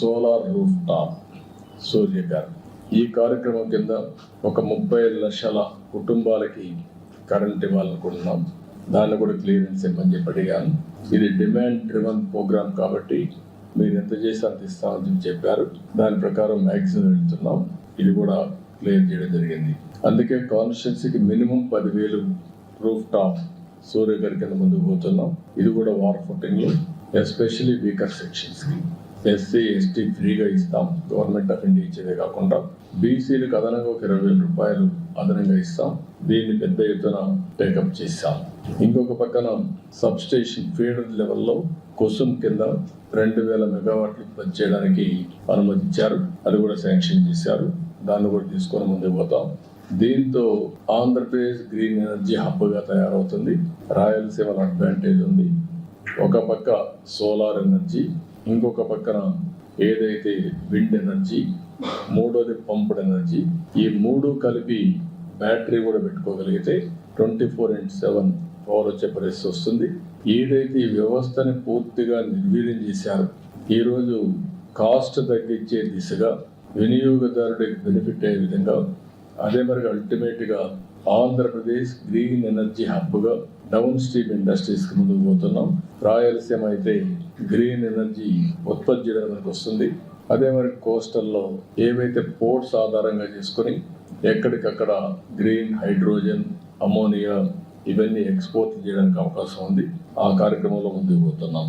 Solar roof top సూర్యకారం ఈ కార్యక్రమం కింద ఒక ముప్పై లక్షల కుటుంబాలకి కరెంట్ ఇవ్వాలనుకుంటున్నాం. దాన్ని కూడా క్లియరెన్స్ ఇవ్వమని చెప్పి అడిగాను. ఇది డిమాండ్ డ్రివన్ ప్రోగ్రామ్ కాబట్టి మీరు ఎంత చేసి అంత ఇస్తామని చెప్పి చెప్పారు. దాని ప్రకారం మ్యాక్సిమం వెళ్తున్నాం. ఇది కూడా క్లియర్ చేయడం జరిగింది. అందుకే కాన్స్టిట్యున్సీకి మినిమం పదివేలు రూఫ్ టాప్ సూర్యగారి కింద ముందుకు పోతున్నాం. ఇది కూడా వార్ ఫుటింగ్లో ఎస్పెషల్లీ వీకర్ సెక్షన్స్కి ఎస్సీ ఎస్టీ ఫ్రీగా ఇస్తాం. గవర్నమెంట్ ఆఫ్ ఇండియా ఇచ్చేదే కాకుండా బీసీలకు అదనంగా ఒక ఇరవై వేల రూపాయలు అదనంగా ఇస్తాం. దీన్ని పెద్ద ఎత్తున టేకప్ చేస్తాం. ఇంకొక పక్కన సబ్ స్టేషన్ ఫీడర్ లెవెల్లో కుసుమ్ కింద రెండు వేల మెగావాట్లు ఉత్పత్తి చేయడానికి అనుమతించారు అది కూడా శాంక్షన్ చేశారు. దాన్ని కూడా తీసుకొని ముందుకు పోతాం. దీంతో ఆంధ్రప్రదేశ్ గ్రీన్ ఎనర్జీ హబ్గా తయారవుతుంది. రాయలసీమలో అడ్వాంటేజ్ ఉంది. ఒక పక్క సోలార్ ఎనర్జీ ఇంకొక పక్కన ఏదైతే విండ్ ఎనర్జీ మూడోది పంప్డ్ ఎనర్జీ ఈ మూడు కలిపి బ్యాటరీ కూడా పెట్టుకోగలిగితే twenty four into seven power వచ్చే పరిస్థితి వస్తుంది. ఏదైతే ఈ వ్యవస్థని పూర్తిగా నిర్వీర్యం చేశారు ఈరోజు కాస్ట్ తగ్గించే దిశగా వినియోగదారుడికి బెనిఫిట్ అయ్యే విధంగా అదే మరి అల్టిమేట్గా ఆంధ్రప్రదేశ్ గ్రీన్ ఎనర్జీ హబ్గా డౌన్ స్ట్రీమ్ ఇండస్ట్రీస్కి ముందుకు పోతున్నాం. రాయలసీమ అయితే గ్రీన్ ఎనర్జీ ఉత్పత్తి చేయడానికి వస్తుంది. అదే మరి కోస్టల్లో ఏవైతే పోర్ట్స్ ఆధారంగా చేసుకొని ఎక్కడికక్కడ గ్రీన్ హైడ్రోజన్ అమోనియా ఇవన్నీ ఎక్స్పోర్ట్ చేయడానికి అవకాశం ఉంది. ఆ కార్యక్రమంలో ముందుకు పోతున్నాం.